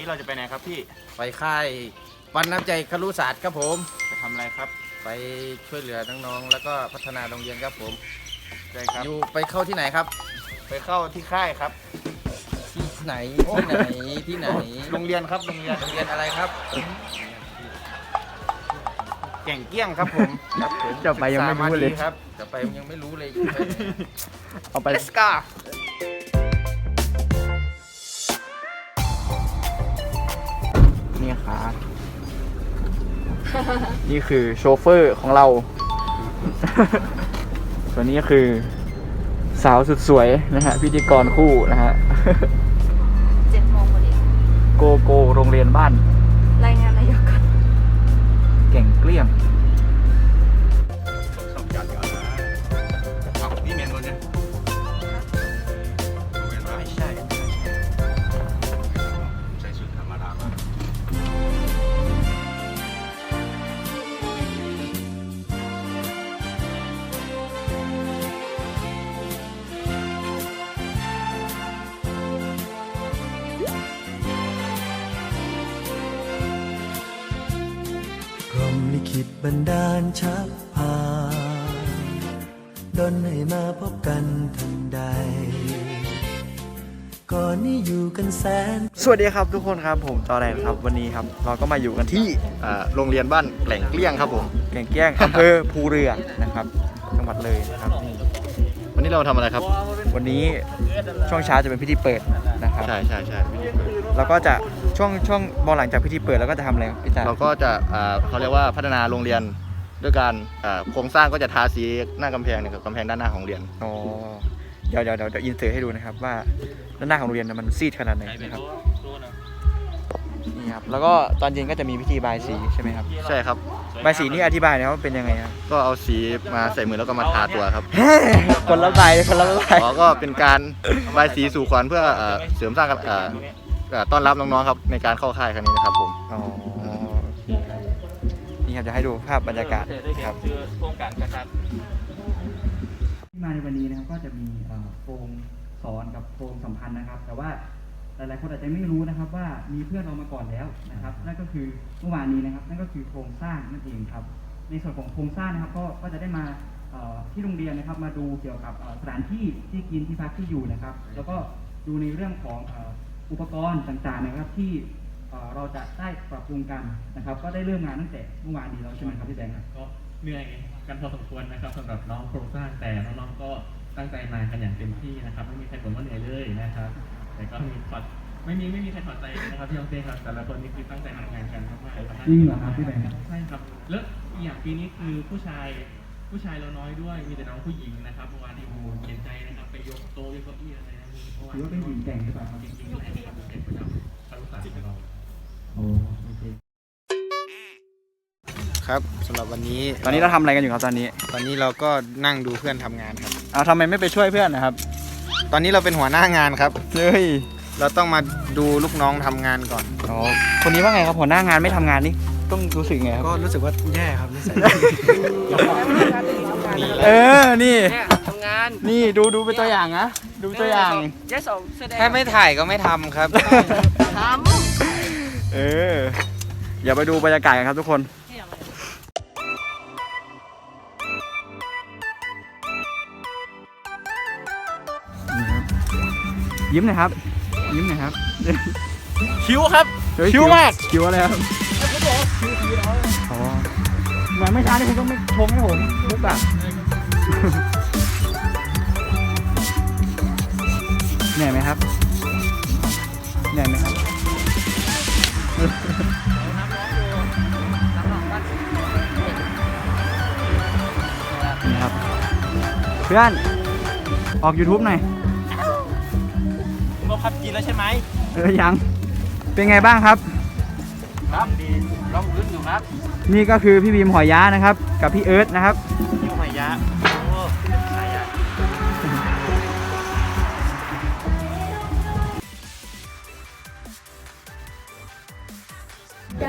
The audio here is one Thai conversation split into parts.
นนี้เราจะไปไหนครับพี่ ไปค่ายปันน้ำใจครุศาสตร์ครับผม ไปทำอะไรครับ ไปช่วยเหลือน้องๆแล้วก็พัฒนาโรงเรียนครับผม ใช่ครับ อยู่ไปเข้าที่ไหนครับ ไปเข้าที่ค่ายครับ ที่ไหนที่ไหนที่ไหนโรงเรียนครับโรงเรียน โรงเรียนอะไรครับแก่งเกี้ยงครับผม ครับผมจะไปยังไม่รู้เลย ศึกษาาดีครับ จะไปยังไม่รู้เลย เอาไป Let's go นี่ค่ะนี่คือโชเฟอร์ของเรา ส่วนนี้คือสาวสุดสวยนะฮะพิธีกรคู่นะฮะเจ็ดโมงพอดีโกโกโรงเรียนบ้าน รายงานนายกก่อนเก่งเกลี้ยง ชักพาดนให้มาพบกันทันใด ก่อนนี้อยู่กันแสน สวัสดีครับทุกคนครับผมจอแดนครับวันนี้ครับ เราก็มาอยู่กันที่อ่าโรงเรียนบ้านแหล่งเกลี้ยงครับผมเก่งเกลี้ยงอำเภอภูเรือนะครับ จังหวัดเลยนะครับนี่วันนี้เราทำอะไรครับ วันนี้ช่วงเช้าจะเป็นพิธีเปิดนะครับ ใช่ใช่ใช่แล้วก็จะช่วงช่วงบอลหลังจากพิธีเปิดแล้วก็จะทำอะไรครับพี่จ๋าเราก็จะอ่าเขาเรียกว่าพัฒนาโรงเรียน ด้วยการอ่าโครงสร้างก็จะทาสีหน้ากำแพงเนี่ยครับกำแพงด้านหน้าของโรงเรียน อ๋อเดี๋ยวเดี๋ยวเดี๋ยวเดี๋ยวอินเสิร์ตให้ดูนะครับว่าด้านหน้าของโรงเรียนน่ะมันซีดขนาดไหนนะครับนี่ครับแล้วก็ตอนเย็นก็จะมีพิธีบายสีใช่ไหมครับใช่ครับ บายสีนี่อธิบายหนะครับว่าเป็นยังไงครับก็เอาสีมาใส่มือแล้วก็มาทาตัวครับ คนละใบคนละใบอ๋อก็เป็นการบายสีสู่ขวัญเพื่อเอ่อเสริมสร้างกับเอ่อเอ่อต้อนรับน้องๆครับในการเข้าค่ายครั้งนี้นะครับผม อ๋อ นี่ครับจะให้ดูภาพบรรยากาศครับโครงการกระชับที่มาในวันนี้นะครับก็จะมีเอ่อโครงสอนกับโครงสัมพันธ์นะครับ แต่ว่าหลายๆคนอาจจะไม่รู้นะครับว่ามีเพื่อนเรามาก่อนแล้วนะครับ นั่นก็คือเมื่อวานนี้นะครับ นั่นก็คือโครงสร้างนั่นเองครับ ในส่วนของโครงสร้างนะครับ ก็ก็จะได้มาเอ่อที่โรงเรียนนะครับ มาดูเกี่ยวกับเอ่อสถานที่ที่กินที่พักที่อยู่นะครับ แล้วก็ดูในเรื่องของเอ่ออุปกรณ์ต่างๆนะครับที่ เอ่อเราจะได้ปรับปรุงกันนะครับ ก็ได้เริ่มงานตั้งแต่เมื่อวานนี้แล้วใช่ไหมครับพี่แบงค์ครับ ก็เหนื่อยกันพอสมควรนะครับสำหรับน้องโครงสร้างแต่น้องๆก็ตั้งใจมากันอย่างเต็มที่นะครับ ไม่มีใครบ่นว่าเหนื่อยเลยนะครับ แต่ก็มีถอดไม่มีไม่มีใครถอดใจนะครับพี่ยองเต้ครับแต่ละคนนี่คือตั้งใจทำงานกันมากๆเลยครับจริงเหรอครับพี่แบงค์ใช่ครับแล้วอีกอย่างปีนี้คือผู้ชายผู้ชายเราน้อยด้วยมีแต่น้องผู้หญิงนะครับเมื่อวานที่โอ้โหเขียนใจนะครับไปยกโต๊ะยกเก้าอี้อะไรนะเมื่อวานถือว่าเป็นหญิงแกร่งหรือเปล่าครับจริงๆเลยครับเป็นเด็กประจำคารุศาสตร์ของเราโอ้โอเคครับสำหรับวันนี้ตอนนี้เราทำอะไรกันอยู่ครับตอนนี้ตอนนี้เราก็นั่งดูเพื่อนทำงานครับ เอาทำไมไม่ไปช่วยเพื่อนนะครับตอนนี้เราเป็นหัวหน้างานครับ เฮ้ยเราต้องมาดูลูกน้องทำงานก่อน อ๋อคนนี้ว่าไงครับหัวหน้างานไม่ทำงานนี่ต้องรู้สึกไงครับก็รู้สึกว่าแย่ครับนิสัย เออนี่ทำงานนี่ดูดูเป็นตัวอย่างนะดูตัวอย่างถ้าไม่ถ่ายก็ไม่ทำครับ เออ อย่าไปดูบรรยากาศกันครับทุกคนนี่ครับยิ้มหน่อยครับ ยิ้มหน่อยครับคิ้วครับ เฮ้ยคิ้วมาก คิ้วอะไรครับอ๋อเหมือนไม่ช้านี่คุณต้องไม่ชงให้ผมมุกอะเหนื่อยไหมครับเหนื่อยไหมครับ นี่ครับ เพื่อน ออก YouTube หน่อยเราพับกินแล้วใช่ไหมเออยัง เป็นไงบ้างครับ ครับดีลองขึ้นอยู่ครับนี่ก็คือพี่บีมหอยย้านะครับ กับพี่เอิร์ธนะครับยิ้วหายะโอ้หายะ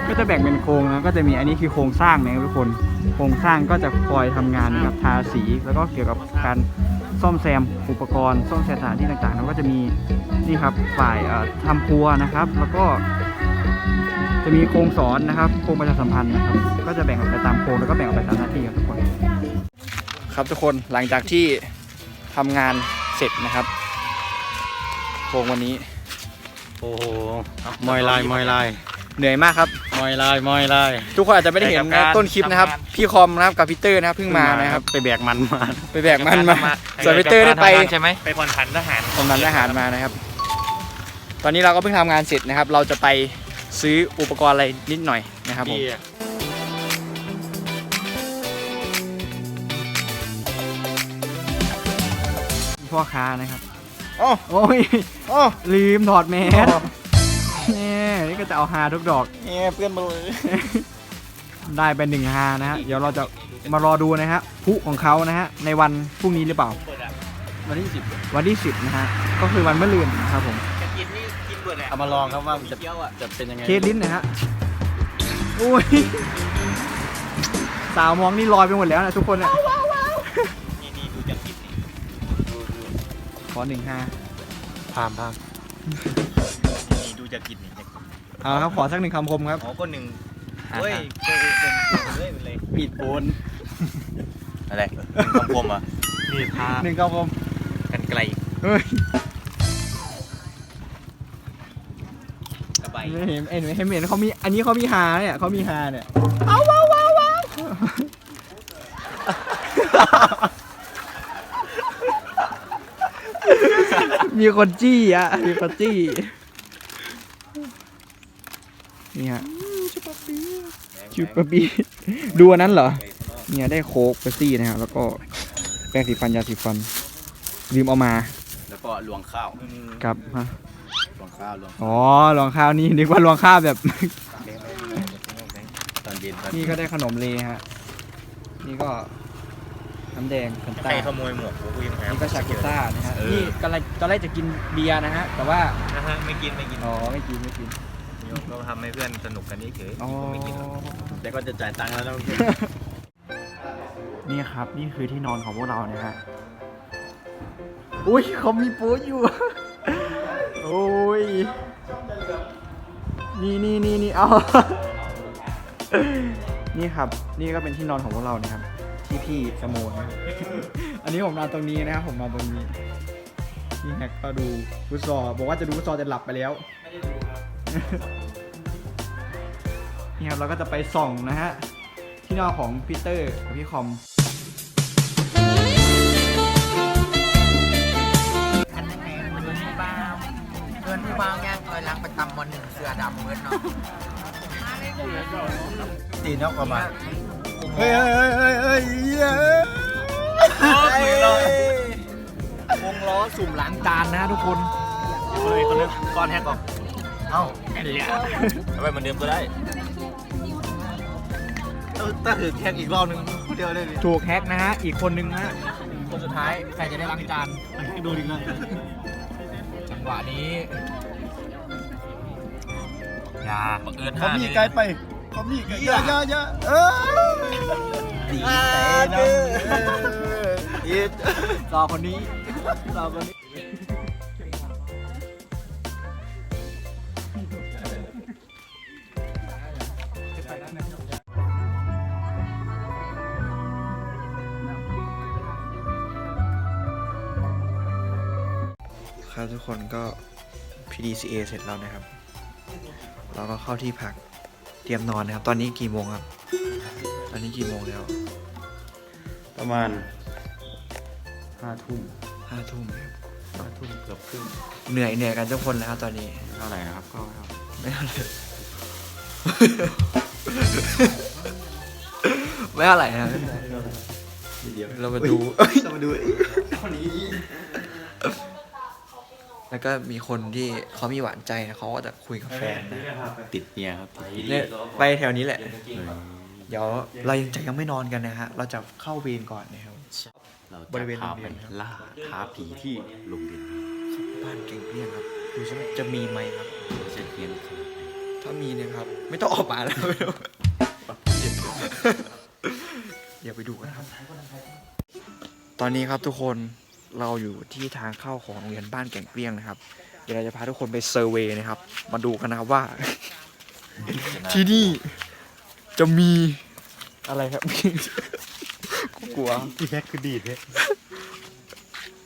ก็จะแบ่งเป็นโครงนะก็จะมีอันนี้คือโครงสร้างนะครับทุกคน โครงสร้างก็จะคอยทำงานนะครับทาสีแล้วก็เกี่ยวกับการซ่อมแซมอุปกรณ์ซ่อมแซมสถานที่ต่างๆแล้วก็จะมีนี่ครับฝ่ายเอ่อทำครัวนะครับ แล้วก็จะมีโครงสอนนะครับ โครงประชาสัมพันธ์นะครับ ก็จะแบ่งออกไปตามโครงแล้วก็แบ่งออกไปตามหน้าที่ครับทุกคน ครับทุกคนหลังจากที่ทำงานเสร็จนะครับ โครงวันนี้ โอ้โหมอยลายมอยลาย เหนื่อยมากครับ มอยลายมอยลาย ทุกคนอาจจะไม่ได้เห็นในกับนะการต้นคลิปนะครับ ทำงาน พี่คอมนะครับกับพีเตอร์นะครับเพิ่งมานะครับไปแบกมันมาไปแบกมันมาส่วนพีเตอร์ได้ไปใช่ไหมไปผ่อนผันทหารผมนันอาหารมานะครับ ตอนนี้เราก็เพิ่งทำงานเสร็จนะครับ เราจะไปซื้ออุปกรณ์อะไรนิดหน่อยนะครับผมพ่อค้านะครับอ๋อโอ้ยอ๋อลืมถอดแมส นี่นี่ก็จะเอาฮาทุกดอกเนี่ยเพื่อนมาเลยได้ไปหนึ่งฮานะฮะเดี๋ยวเราจะมารอดูนะฮะผู้ของเขานะฮะในวันพรุ่งนี้หรือเปล่าวันที่สิบวันที่ 10 นะฮะ ก็คือวันมะรืนนะครับผมกินนี่กินเบิดเลยเอามาลองครับว่ามันจะเคี้ยวอะจะเป็นยังไงเคสลิ้นนะฮะอุ้ยสาวมองนี่ลอยไปหมดแล้วนะทุกคนอะนี่นี่ดูจากกินนี่ขอหนึ่งฮาพามพามนี่ดู จากกินนี่จากกินเอาครับขอสักหนึ่งคำคมครับอ๋อก็หนึ่งเฮ้ยเฮ้ยเป็นเฮ้ยเป็นเลยมีดโอนอะไรคำคมอะมีดพาหนึ่งคำคมกันไกลเฮ้ยกระบายไม่เห็นเอ็นเห็นเห็นเขามีอันนี้เขามีฮาเนี่ยเขามีฮาเนี่ยเอาว้าวว้าวว้าวมีคนจี้อะมีคนจี้ นี่ฮะชุบปะปีดูอันนั้นเหรอ เนี่ยได้โค้กเปปซี่นะครับแล้วก็แป้งสีฟันยาสีฟันลืมเอามา แล้วก็ลวงข้าวกับฮะลวงข้าวลวงอ๋อรองข้าวนี่นึกว่ารองข้าวแบบตอนเย็นตอนนี่ก็ได้ขนมเลฮะ นี่ก็น้ำแดงกันใคต้ารขโมยหมวกกูยังหานี่ก็ชากุต้านะฮะเออนี่กำลังตอนแรกจะกินเบียร์นะฮะแต่ว่านะฮะไม่กินไม่กินอ๋อไม่กินไม่กิน ก็ทำให้เพื่อนสนุกกันนี่เฉยอ๋อไม่กินหรอกเดี๋ยวก็จะจ่ายตังค์แล้วนะนี่ครับ นี่คือที่นอนของพวกเรานะฮะอุ้ยเขามีปูอยู่ โอ้ย นี่นี่นี่นี่เอา นี่ครับ นี่ก็เป็นที่นอนของพวกเรานะครับ ที่พี่สโมนะครับอันนี้ผมนอนตรงนี้นะครับ ผมนอนตรงนี้ นี่แฮกก็ดูฟุตซอลบอกว่าจะดูฟุตซอลจะหลับไปแล้ว นี่ครับเราก็จะไปส่องนะฮะ ที่นอนของพีเตอร์กับพี่คอมเงินผู้บ่าวย่างคอยลังไปตำบอลหนึ่งเสือดำเงินเนาะตีนอกประมาณเฮ้ยเฮ้ยเฮ้ยเฮ้ยเฮ้ยวงล้อสุ่มล้างจานนะฮะทุกคนเลยคนนึงก้อนแฮกก่อนเอ้าเอาไปเหมือนเดิมก็ได้ ถ้าถือแค่อีกรอบนึงเดียวได้ดิถูกแฮกนะฮะ อีกคนนึงนะฮะ คนสุดท้ายใครจะได้ล้างจานดูดินะจังหวะนี้อย่าบังเอิญเขาห้ามีไกลไปเขามีไกลเยอะเยอะเยอะเออดีใจนะอีดรอคนนี้รอคนนี้ กคนก็ PDCA เสร็จแล้วนะครับ เราก็เข้าที่พักเตรียมนอนนะครับ ตอนนี้กี่โมงครับ ตอนนี้กี่โมงแล้ว ประมาณห้าทุ่มห้าทุ่มครับห้าทุ่มเกือบครึ่งเหนื่อยเหนื่อยกันทุกคนนะครับตอนนี้ เท่าไหร่นะครับก็ครับไม่เอาเลยไม่เอาไหร่นะเรามาดู เรามาดู แล้วก็มีคนที่เขามีหวานใจนะเขาก็จะคุยกับแฟนนะติดเนี่ยครับเนี่ยไปแถวนี้แหละ เดี๋ยวเรายังจะยังไม่นอนกันนะฮะ เราจะเข้าเวรก่อนนะครับ เราบริเวณจะพาโรงเรีไปยนครับ ล่าท้าผีที่โรงเรียนบ้านเก่งเพียงครับดูซิว่าจะมีไหมครับจะเขียนถ้ามีเนี่ยครับ ไม่ต้องออกมาแล้วไม่ต้องเดี๋ยวไปดูกันครับ ตอนนี้ครับทุกคน เราอยู่ที่ทางเข้าของโรงเรียนบ้านแก่งเกลี้ยงนะครับ เดี๋ยวเราจะพาทุกคนไปเซอร์เวย์นะครับ มาดูกันนะครับว่า ที่นี่จะมีอะไรครับ กูกลัว พี่แฮกคือดีดเนี่ย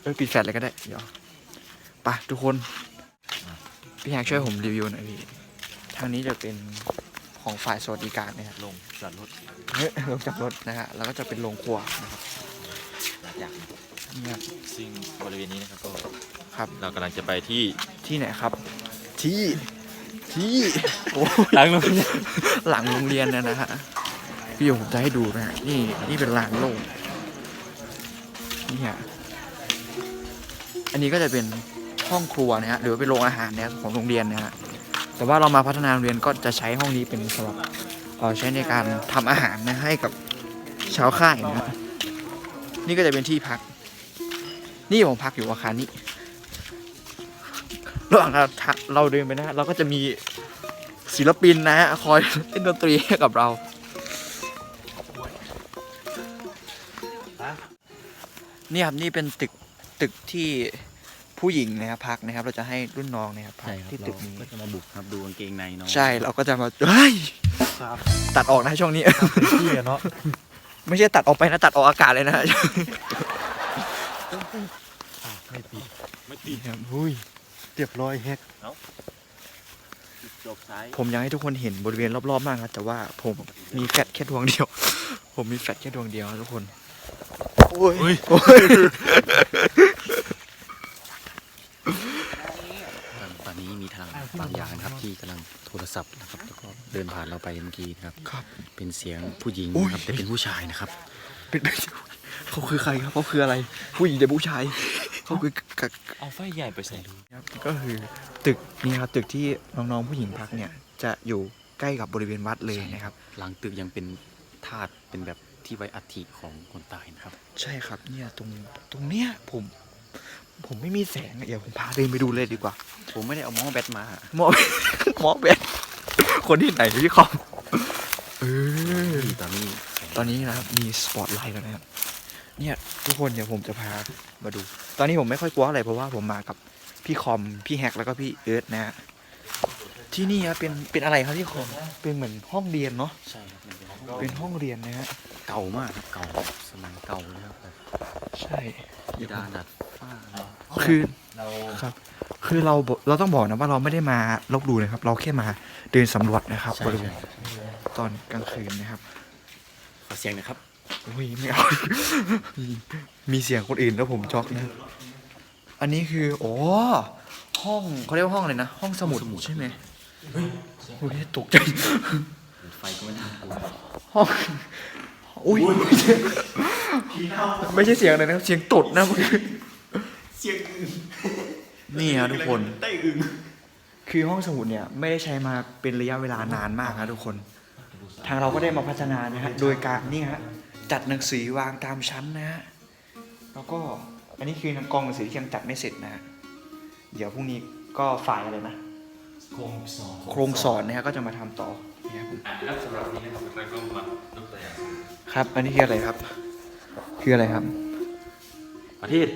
เออปิดแฟลชเลยก็ได้ เดี๋ยวไปทุกคน พี่แฮกช่วยผมรีวิวหน่อยพี่ทางนี้จะเป็นของฝ่ายสวัสดิการนะครับ ลงจอดรถเฮ้ยลงจากรถนะฮะแล้วก็จะเป็นโรงครัวนะครับอย่างนี่ ครับซึ่งบริเวณนี้นะครับก็ครับเรากำลังจะไปที่ที่ไหนครับ ที่ที่โอ้หลังโรงเรียนหลังโรงเรียนนะนะฮะพี่เดี๋ยวผมจะให้ดูนะฮะนี่นี่เป็นลานโล่งนี่ฮะอันนี้ก็จะเป็นห้องครัวนะฮะหรือว่าเป็นโรงอาหารเนี่ยของโรงเรียนนะฮะแต่ว่าเรามาพัฒนาโรงเรียนก็จะใช้ห้องนี้เป็นสำหรับเอ่อใช้ในการทำอาหารนะให้กับชาวค่ายนะฮะนี่ก็จะเป็นที่พัก นี่ผมพักอยู่อาคารนี้ระหว่างเราเราเดินไปนะฮะเราก็จะมีศิลปินนะฮะคอยเล่นดนตรีให้กับเรานี่ครับนี่เป็นตึกตึกที่ผู้หญิงนะครับพักนะครับ เราจะให้รุ่นน้องนะครับพักที่ตึกนี้ก็จะมาบุกครับดูกางเกงในน้องใช่เราก็จะมาเฮ้ยตัดออกนะช่วงนี้พี่เนาะไม่ใช่ตัดออกไปนะตัดออกอากาศเลยนะ ไม่ติดไม่ติดครับอุ้ยเรียบร้อยแฮกจบซ้ายผมอยากให้ทุกคนเห็นบริเวณรอบๆมากครับแต่ว่าผมมีแฟลชแค่ดวงเดียว ผมมีแฟลชแค่ดวงเดียวครับทุกคนโอ้ยโอ้ยตอนนี้มีทางบางอย่างนะครับที่กำลังโทรศัพท์นะครับแล้วก็เดินผ่านเราไปเมื่อกี้นะครับครับเป็นเสียงผู้หญิงอุ้ยนะครับแต่เป็นผู้ชายนะครับ เป็นไป เขาคือใครครับเขาคืออะไร ผู้หญิงหรือผู้ชายเขาคือกับเอาไฟใหญ่ไปใส่ดูครับก็คือตึกนี่ครับตึกที่น้องๆผู้หญิงพักเนี่ยจะอยู่ใกล้กับบริเวณวัดเลยนะครับ หลังตึกยังเป็นธาตุเป็นแบบที่ไว้อัฐิของคนตายนะครับ ใช่ครับเนี่ยตรงตรงเนี้ยผมผมไม่มีแสงอะเดี๋ยวผมพาเดินไปดูเลยดีกว่า ผมไม่ได้เอาหมอแบตมาหมอหมอแบนคนที่ไหนพี่คอมเออที่ตอนนี้ตอนนี้นะครับมีสปอตไลท์แล้วนะครับ เนี่ยทุกคนเดี๋ยวผมจะพามาดู ตอนนี้ผมไม่ค่อยกลัวอะไรเพราะว่าผมมากับพี่คอมพี่แฮกแล้วก็พี่เอิร์ธนะฮะที่นี่ครับเป็นเป็นอะไรครับพี่คอมเป็นเหมือนห้องเรียนเนาะใช่ครับมันเป็นห้องเป็นห้องเรียนนะฮะเก่ามากครับเก่าแบบสมัยเก่าเลยครับแบบใช่เพดานดัดฟ้าเลยคือเราครับ คือเราบอกเราต้องบอกนะว่าเราไม่ได้มาลบหลู่นะครับ เราแค่มาเดินสำรวจนะครับใช่บริเวใช่ณตอนกลางคืนนะครับขอเสียงหนะครับ อุ้ยไม่เอา มีเสียงคนอื่นแล้วผมช็อกนะ อันนี้คือโอ้ห้องเขาเรียกว่าห้องอะไรนะ ห้องสมุดใช่ไหมเฮ้ยอุ้ยตกใจ ไฟก็ไม่น่ากลัวห้องอุ้ยไม่ใช่เสียงอะไรนะเสียงตดนะเมื่อกี้เสียงนี่ครับทุกคนคือห้องสมุดเนี่ยไม่ได้ใช้มาเป็นระยะเวลานานมากนะทุกคน ทางเราก็ได้มาพัฒนานะฮะโดยการนี่ฮะ จัดหนังสือวางตามชั้นนะฮะแล้วก็อันนี้คือกองหนังสือที่ยังจัดไม่เสร็จนะฮะเดี๋ยวพรุ่งนี้ก็ฝ่ายอะไรนะโครงสองโครงสอนนะฮะก็จะมาทำต่อนะครับผมแล้วสำหรับนี้นะครับเราก็มายกตัวอย่างครับ อันนี้คืออะไรครับ คืออะไรครับ ประเทศ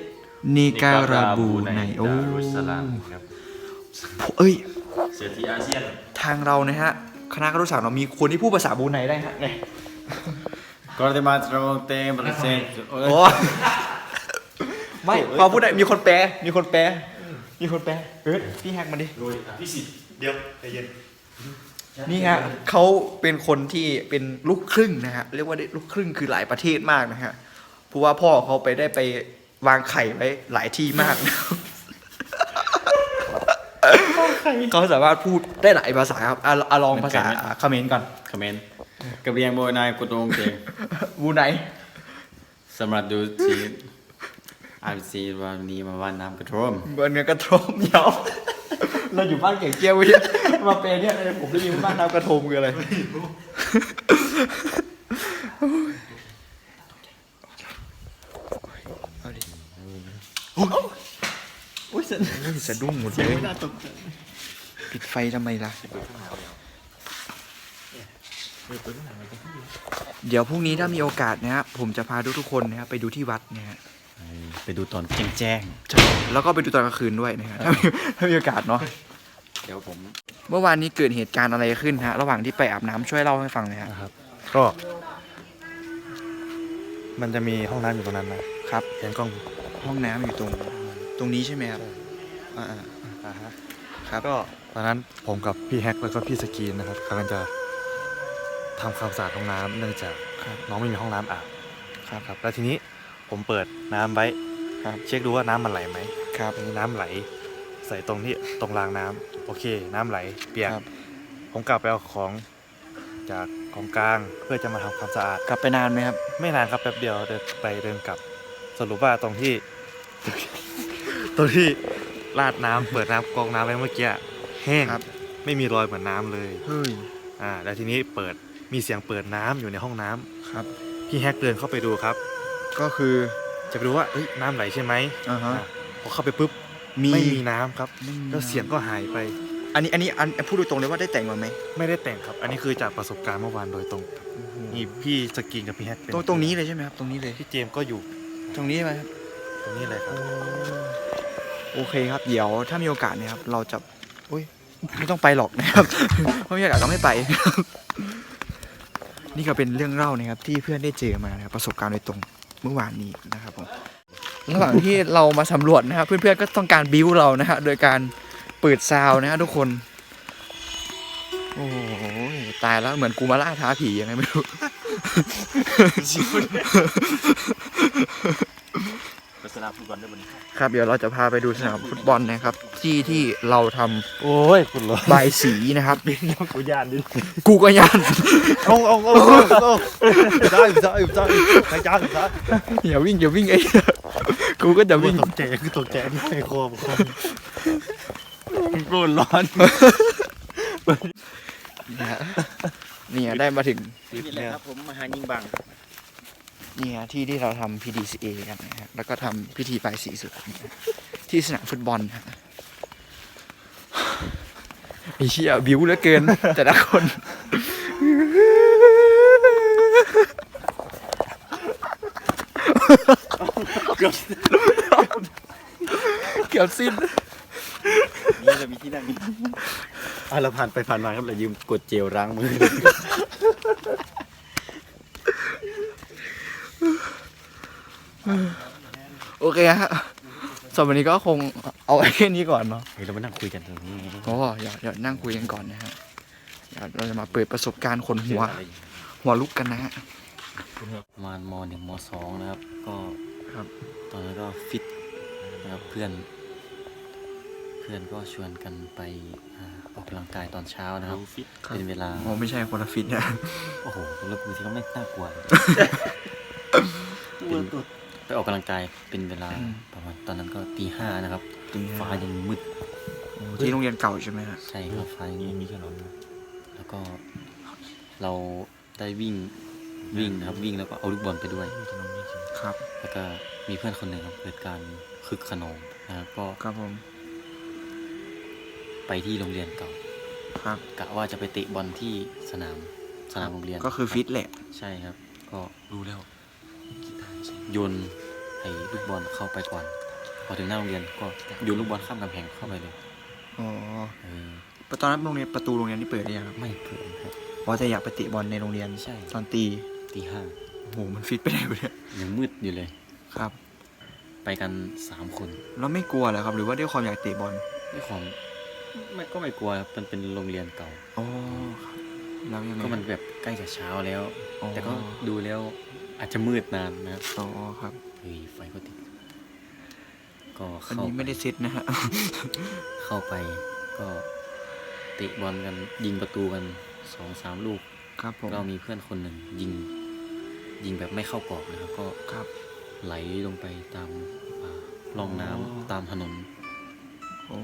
นิการาบูในโอ้ดารุสสลามครับเอ้ย เศรษฐีอาเซียน ทางเรานะฮะคณะครุศาสตร์เรามีคนที่พูดภาษาบรูไนได้ฮะเนี่ย ก็จะมาตรงเต็มประเทศโอ้ไม่พอพูดได้มีคนแปล มีคนแปล มีคนแปลเอ้ยพี่แฮกมาดิโดยอภิสิทธิ์เดี๋ยวใจเย็นนี่ฮะเขาเป็นคนที่เป็นลูกครึ่งนะฮะเรียกว่าได้ลูกครึ่งคือหลายประเทศมากนะฮะเพราะว่าพ่อเขาไปได้ไปวางไข่ไว้หลายที่มากนะครับเขาสามารถพูดได้หลายภาษาครับอะอะลองภาษาเขมรก่อน คอมเมนต์ กระเบียงโบยนายกุตรงเต็มบูไหนสำหรับดูทีอาซีวันนี้มาวันน้ำกระท่อมเบอร์เนื้อกระทมเยาวเราอยู่บ้านเก่งเกี้ยวเนี่ยมาเป็นเนี่ยผมได้ยินบ้านน้ำกระทมคืออะไรโอ้ยสะดุ้งหมดเลยปิดไฟทำไมล่ะ เดี๋ยวพรุ่งนี้ถ้ามีโอกาสนะฮะผมจะพาทุกๆคนนะฮะไปดูที่วัดนะฮะไปดูตอนแจ้งใช่แล้วก็ไปดูตอนกลางคืนด้วยนะครับถ้ามีถ้ามีโอกาสเนาะๆเดี๋ยวผมเมื่อวานนี้เกิดเหตุการณ์อะไรขึ้นฮะระหว่างที่ไปอาบน้ำช่วยเล่าให้ฟังหน่อยฮะ นะครับ ก็ มันจะมีห้องน้ำอยู่ตรงนั้นนะครับเห็นกล้องห้องน้ำอยู่ตรง ตรงนี้ใช่ไหมครับอ่าอ่าฮะๆครับ ก็ตอนนั้นผมกับพี่แฮกแล้วก็พี่สกรีนนะครับกำลังจะ ทำความสะอาดห้องน้ำเนื่องจากครับ น้องไม่มีห้องน้ำอาบครับครับ แล้วทีนี้ผมเปิดน้ำไว้ครับ เช็คดูว่าน้ำมันไหลไหมครับ ทีนี้น้ำไหล ใส่ตรงที่ตรงรางน้ำโอเค น้ำไหลเปียกครับ ผมกลับไปเอาของจากของกลางเพื่อจะมาทำความสะอาด กลับไปนานไหมครับ ไม่นานครับแป๊บเดียวเดินไปเดินกลับ สรุปว่าตรงที่ ตรงที่ราดน้ำเปิดน้ำกรองน้ำไว้เมื่อกี้แห้งครับ ไม่มีรอยเหมือนน้ำเลย เฮ้ย อ่า แล้วทีนี้เปิด มีเสียงเปิดน้ำอยู่ในห้องน้ำครับ พี่แฮกเดินเข้าไปดูครับ ก็คือจะไปดูว่าเอ้ยน้ำไหลใช่ไหมอ่าฮะอ่าพอเข้าไปปุ๊บมีไม่มีน้ำครับไม่มีแล้วเสียงก็หายไป อันนี้อันนี้อันพูดตรงๆเลยว่าได้แต่งมาไหมไม่ได้แต่งครับ อันนี้คือจากประสบการณ์เมื่อวานโดยตรงครับนี่พี่สกินกับพี่แฮกเป็นตรงตรงนี้เลยใช่ไหมครับตรงนี้เลยพี่เจมส์ก็อยู่ ตรงนี้ใช่ไหมครับตรงนี้เลยครับโอเคครับเดี๋ยวถ้ามีโอกาสเนะครับ เราจะอุ้ยไม่ต้องไปหรอกนะครับเพราะมีโอกาสก็ไม่ไป นี่ก็เป็นเรื่องเล่านะครับที่เพื่อนได้เจอมานะครับประสบการณ์โดยตรงเมื่อวานนี้นะครับผมระหว่างที่เรามาสำรวจนะครับเพื่อนๆก็ต้องการบิวเรานะฮะโดยการเปิดซาวน์นะฮะทุกคน โอ้โหตายแล้วเหมือนกูมาล่าท้าผียังไงไม่รู้ไป สนามฟุตบอลได้บนครับเดี๋ยวเราจะพาไปดูสนามฟุตบอลนะครับ ที่ที่เราทำโอ้ยคุณเหรอใบายสีนะครับ กูยานดิกูก็ยัน เอาเอาเอาเอาได้ได้ได้ได้ได้ได้อย่าวิ่งอย่าวิ่งไอ้กูก็จะวิ่งตกใจคือตกใจไม่ให้คอมคอมโกรธร้อนนะฮะเนี่ยได้มาถึงนี่แหละครับผมมาหายิงบัง เนี่ยที่ที่เราทำ PDCA กันนะฮะแล้วก็ทำพิธีใบายสีสุดที่สนามฟุตบอลฮะไอ้เชี่ยบิวเหลือเกิน แต่ละคนเกือบสิ้นนี่จะมีที่นั่งอะเราผ่านไปผ่านมาครับเรายืมกดเจลล้างมือ โอเค ฮะสำหรับวันนี้ก็คงเอาไว้แค่นี้ก่อนเนาะเฮ้ยเรามานั่งคุยกันตรงนี้ไงโอ้เดี๋ยวเดี๋ยวนั่งคุยกันก่อนนะฮะเดี๋ยวเราจะมาเปิดประสบการณ์คนหัวเจออะไรหัวลุกกันนะฮะ ประมาณมหนึ่งมสองนะครับ ก็ครับ ตอนนั้นก็ฟิตนะครับเพื่อน เพื่อนก็ชวนกันไปอ่าออกกำลังกายตอนเช้านะครับ เป็นเวลา โอ้ไม่ใช่คนละฟิตนะ โอ้โหแล้วบางทีก็ไม่น่ากลัวเลย เป็นไป ออกกำลังกายเป็นเวลาประมาณตอนนั้นก็ตีห้านะครับตีห้าฟ้ายังมืดที่โรงเรียนเก่าใช่ไหมฮะใช่ครับฟ้ายังมีถนนแล้วก็เราได้วิ่งวิ่งนะครับวิ่งแล้วก็เอาลูกบอลไปด้วยครับ แล้วก็มีเพื่อนคนหนึ่งครับเกิดการคึกขนองนะครับก็ครับผม ไปที่โรงเรียนเก่าครับกะว่าจะไปเตะบอลที่สนามสนามโรงเรียนก็คือฟิตแหละ ใช่ครับ ก็รู้แล้ว โยนไอ้ลูกบอลเข้าไปก่อน พอถึงหน้าโรงเรียนก็โยนลูกบอลข้ามกำแพงเข้าไปเลยอ๋อเออตอนนั้นโรงเรียนประตูโรงเรียนนี่เปิดหรือยังครับไม่เกินครับ เพราะจะอยากไปเตะบอลในโรงเรียนใช่ ตอนตีตีห้าโอ้โหมันฟิตไปไหนวะเนี่ยยังมืดอยู่เลย ครับ ไปกันสามคนแล้วไม่กลัวเหรอครับ หรือว่าด้วยความอยากเตะบอลด้วยความไม่ก็ไม่กลัวครับมันเป็นโรงเรียนเก่า อ๋อครับแล้วยังไงก็มันแบบใกล้จะเช้าแล้ว อ๋อแต่ก็ดูแล้ว อาจจะมืดนานนะครับอ๋อครับเฮ้ยไฟก็ติด ก็อันเข้านี้ไม่ได้เซ็ตนะฮะ เข้าไป ก็เตะบอลกันยิงประตูกันสองสามลูก ครับผมเรามีเพื่อนคนหนึ่งยิง ยิงแบบไม่เข้ากรอบนะครับก็ครับ ไหลลงไปตามอ่าร่องน้ำอ๋อ ตามถนนโอ้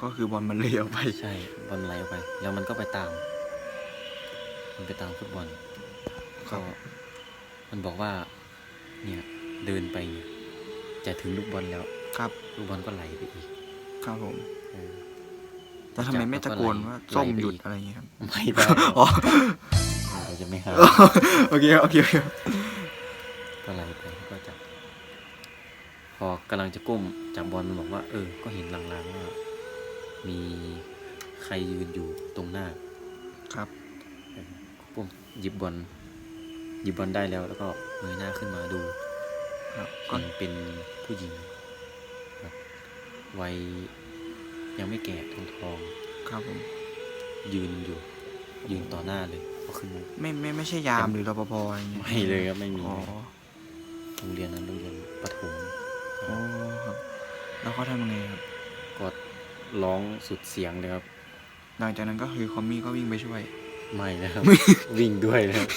ก็คือบอลมันเลยออกไป ใช่บอลไหลออกไป แล้วมันก็ไปตาม มันไปตามฟุตบอล ครัก็บ มันบอกว่า เนี่ยเดินไปเนี่ยจะถึงลูกบอลแล้ว ครับลูกบอลก็ไหลไปอีก ครับผมเออแต่ทำไมไม่ตะโกนว่าไหลส้มไปหยุดอีกอะไรอย่างเงี้ยครับไม่ได้อ๋อเราจะไม่หาโอเคโอเคโอเคก็ไหลไปก็จะกำลังจะก้มจับบอลมันบอกว่า เออ ก็เห็นลางๆว่า มีใครยืนอยู่ตรงหน้า ครับ ผมหยิบบอล หยิบบอลได้แล้ว แล้วก็เงยหน้าขึ้นมาดูครับก็เห็นเป็นผู้หญิงครับวัยยังไม่แก่ทองทองครับผมๆยืนอยู่ ยืนต่อหน้าเลยก็คือไม่ไม่ไม่ใช่ยามหรือรปภอะไรอย่างเงี้ยไม่เลยครับไม่มีอ๋อเลยโรงเรียนนั้นโรงเรียนประถมอ๋อครับ แล้วเขาทำยังไงครับก็ร้องสุดเสียงเลยครับ หลังจากนั้นก็คือคอมมี่ก็วิ่งไปช่วย ไม่นะครับ วิ่งด้วยนะครับ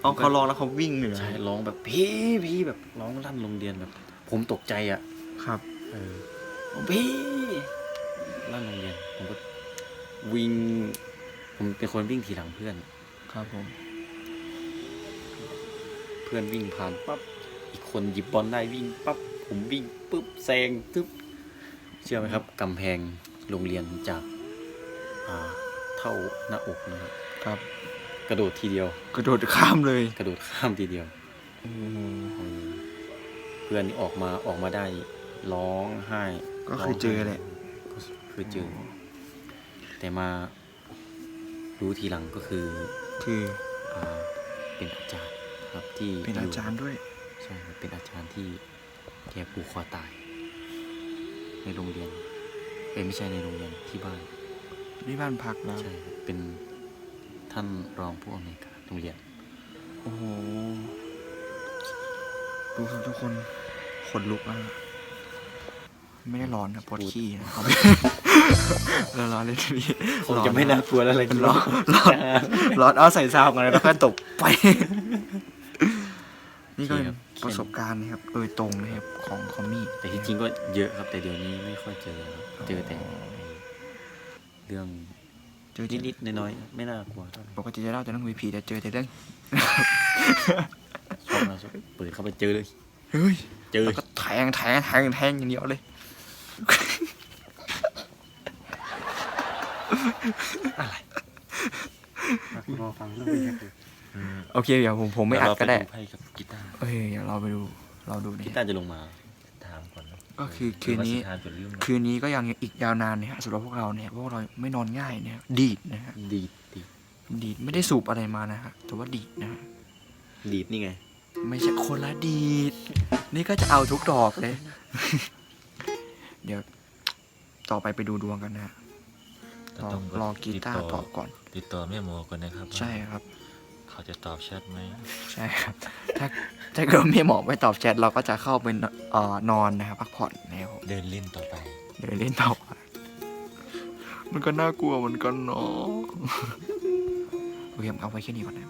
เอาเขาลองแล้วเขาวิ่งเลยเหรอใช่ร้องแบบพี่พี่แบบร้องลั่นโรงเรียนแบบ ผมตกใจอะ ครับ เออบอกพี่ลั่นโรงเรียนผมก็วิ่ง ผมเป็นคนวิ่งทีหลังเพื่อน ครับผม เพื่อนวิ่งผ่านปั๊บอีกคนหยิบบอลได้วิ่งปั๊บผมวิ่งปุ๊บแซงตึ๊บเชื่อไหมครับกำแพงโรงเรียนจากอ่าเท่าหน้าอกนะครับ ครับ กระโดดทีเดียว กระโดดข้ามเลย กระโดดข้ามทีเดียวโอ้โหเออเพื่อนนี่ออกมาออกมาได้ร้องไห้ก็คือเจอแหละก็คือเจอ แต่มารู้ทีหลังก็คือ คืออ่าเป็นอาจารย์ครับที่เป็นอาจารย์ด้วยใช่ครับเป็นอาจารย์ที่แกผูกคอตาย ในโรงเรียนเอ้ยไม่ใช่ในโรงเรียนที่บ้านนี่บ้านพักแล้วใช่ครับเป็น ท่านรองผู้อำนวยการโรงเรียน โอ้โห ดูครับทุกคนขนลุกอะ ไม่ได้ร้อนนะปวดขี้นะครับร้อนร้อนเลยทีนี้คงจะไม่น่ากลัวแล้วอะไรกันร้อนร้อนร้อนเอาใส่ซาวกันแล้วก็ตกไป นี่ก็เป็นประสบการณ์นะครับโดยตรงนะครับของคอมมี่แต่ที่จริงก็เยอะครับ แต่เดี๋ยวนี้ไม่ค่อยเจอครับเจอแต่ไอ้เรื่อง เจอที่นิดๆน้อยๆไม่น่ากลัวเท่าไหร่ปกติจะเล่าแต่เรื่องวีพีแต่เจอแต่เรื่อง ชอบนะชอบเปิดเข้าไปเจอเลย เฮ้ยเจอ แล้วก็แทงแทงแทงแทงอย่างเดียวเลย รอฟังเรื่องนี้ครับโอเคเดี๋ยวผมผมไม่อัดก็ได้ไพ่กับกีตาร์เอ้ยเดี๋ยวเราไปดู เราดูกีนี่ตาร์จะลงมาถาม ก่อนนะก็คือคืนนี้ทานเป็นเรื่องคืนนี้ก็ยังอีกยาวนานเนี่ยสำหรับพวกเราเนี่ยพวกเราไม่นอนง่ายเนี่ยดีดนะฮะดีดดีดดีดไม่ได้สูบอะไรมานะฮะแต่ว่าดีดนะฮะดีดนี่ไง ไม่ใช่คนละดีด นี่ก็จะเอาทุกดอกเลย เดี๋ยวต่อไปไปดูดวงกันนะฮะรอรอกีตาร์ตอบก่อน ติดต่อแม่หมอก่อนนะครับ ใช่ครับ เขาจะตอบแชทไหมใช่ครับ ถ้าถ้าเกิดไม่หมอไม่ตอบแชทเราก็จะเข้าไปนเอ่อนอนนะครับพักผ่อนนะครับผมเดินเล่นต่อไป เดี๋ยวเล่นต่อไปมันก็น่ากลัวเหมือนกันเนาะโอเคผมเอาไว้แค่นี้ก่อนนะ